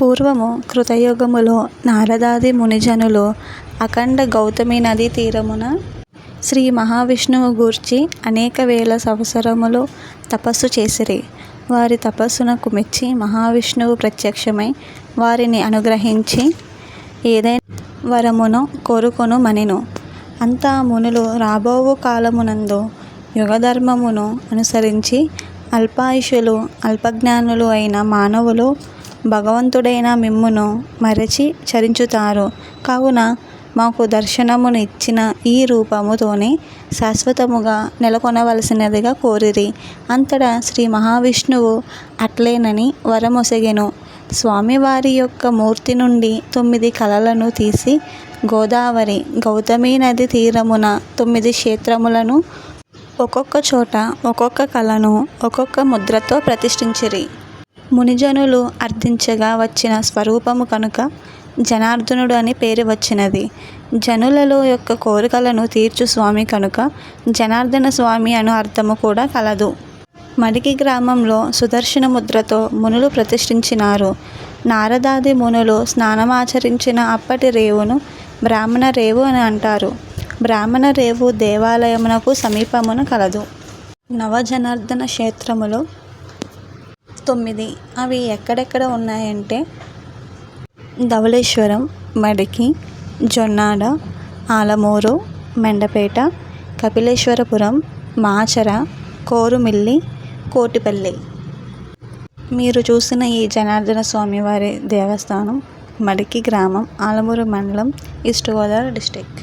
పూర్వము కృతయుగములో నారదాది మునిజనులు అఖండ గౌతమి నదీ తీరమున శ్రీ మహావిష్ణువు గూర్చి అనేక వేల సంవత్సరములు తపస్సు చేసిరి. వారి తపస్సునకు మెచ్చి మహావిష్ణువు ప్రత్యక్షమై వారిని అనుగ్రహించి ఏదైనా వరమును కోరుకొనుమనెను అంతా మునులు రాబోవు కాలమునందు యుగధర్మమును అనుసరించి అల్పాయుషులు అల్పజ్ఞానులు అయిన మానవులు భగవంతుడైన మిమ్మును మరచి చరించుతారు. కావున మాకు దర్శనమును ఇచ్చిన ఈ రూపముతోనే శాశ్వతముగా నెలకొనవలసినదిగా కోరిరి. అంతటా శ్రీ మహావిష్ణువు అట్లేనని వరమొసగెను. స్వామివారి యొక్క మూర్తి నుండి తొమ్మిది కలలను తీసి గోదావరి గౌతమి నది తీరమున తొమ్మిది క్షేత్రములను ఒక్కొక్క చోట ఒక్కొక్క కళను ఒక్కొక్క ముద్రతో ప్రతిష్ఠించిరి. మునిజనులు అర్థించగా వచ్చిన స్వరూపము కనుక జనార్దనుడు అని పేరు వచ్చినది. జనులలో యొక్క కోరికలను తీర్చు స్వామి కనుక జనార్దన స్వామి అను అర్థము కూడా కలదు. మడికి గ్రామంలో సుదర్శన ముద్రతో మునులు ప్రతిష్ఠించినారు. నారదాది మునులు స్నానమాచరించిన అప్పటి రేవును బ్రాహ్మణ రేవు అని అంటారు. బ్రాహ్మణ రేవు దేవాలయమునకు సమీపమున కలదు. నవజనార్దన క్షేత్రములో తొమ్మిది. అవి ఎక్కడెక్కడ ఉన్నాయంటే ధవళేశ్వరం మడికి జొన్నాడ ఆలమూరు మెండపేట కపిలేశ్వరపురం మాచర కోరుమిల్లి కోటిపల్లి. మీరు చూసిన ఈ జనార్దన స్వామివారి దేవస్థానం మడికి గ్రామం ఆలమూరు మండలం ఈస్ట్ గోదావరి డిస్టిక్.